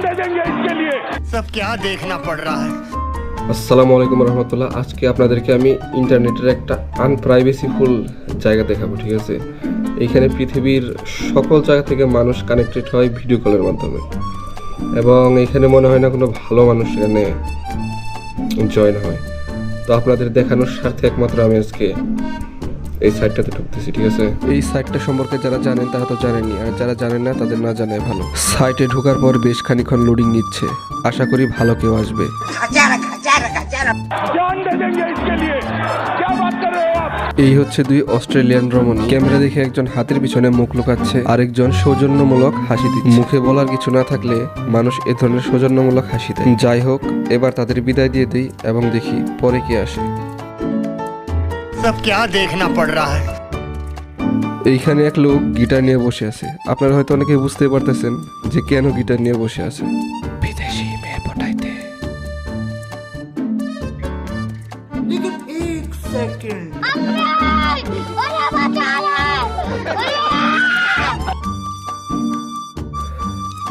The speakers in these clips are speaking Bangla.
दे देंगे इसके लिए सब क्या देखना पड़ रहा है আসসালামু আলাইকুম রহমতুল্লাহ আজকে আপনাদেরকে আমি ইন্টারনেটের একটা আনপ্রাইভেসিফুল জায়গা দেখাবো ঠিক আছে এখানে পৃথিবীর সকল জায়গা থেকে মানুষ কানেক্টেড হয় ভিডিও কলের মাধ্যমে এবং এখানে মনে হয় না কোনো ভালো মানুষ এখানে জয়েন হয় তো আপনাদের দেখানোর স্বার্থে একমাত্র আমি আজকে এই সাইডটাতে ঢুকতেছি ঠিক আছে? এই সাইটটা সম্পর্কে যারা জানেন তারা তো জানেনই আর যারা জানেন না তাদের না জানাই ভালো। সাইটে ঢোকার পর বেশ খানিকক্ষণ লোডিং নিচ্ছে। আশা করি ভালো কেউ আসবে। এই হচ্ছে দুই অস্ট্রেলিয়ান রমন ক্যামেরা দেখে একজন হাতের পিছনে মুখ লুকাচ্ছে আরেকজন সৌজন্যমূলক হাসি দিচ্ছে। মুখে বলার কিছু না থাকলে মানুষ এ ধরনের সৌজন্যমূলক হাসি দেয়। যাই হোক এবার তাদের বিদায় দিয়ে দিই এবং দেখি পরে কি আসে। सब क्या देखना पड़ रहा है এইখানে এক লোক গিটার নিয়ে বসে আছে আপনারা হয়তো অনেকে বুঝতে পারতেছেন যে কেন গিটার নিয়ে বসে আছে বিদেশি মেয়ে পটাইতে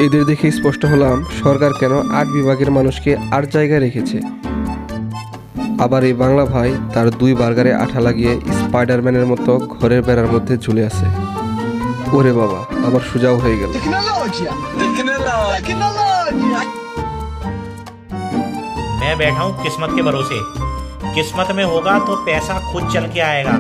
এদের দেখে স্পষ্ট হলাম সরকার কেন আট বিভাগের মানুষকে আট জায়গায় রেখেছে আবার এই বাংলা ভাই তার দুই বার্গারে আঠা লাগিয়ে স্পাইডারম্যানের মতো ঘরের বেড়ার মধ্যে ঝুলে আছে ওরে বাবা আবার সুজাও হয়ে গেল मैं बैठा हूँ किस्मत के भरोसे किस्मत में होगा तो पैसा खुद चल के आएगा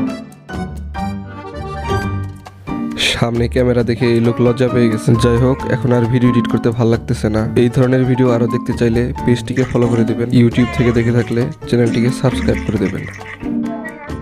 সামনে ক্যামেরা দেখে এই লোক লজ্জা পেয়ে গেছে। যাই হোক, এখন আর ভিডিও এডিট করতে ভালো লাগতেছে না। এই ধরনের ভিডিও আরও দেখতে চাইলে পেজটিকে ফলো করে দেবেন। ইউটিউব থেকে দেখে থাকলে চ্যানেলটিকে সাবস্ক্রাইব করে দেবেন।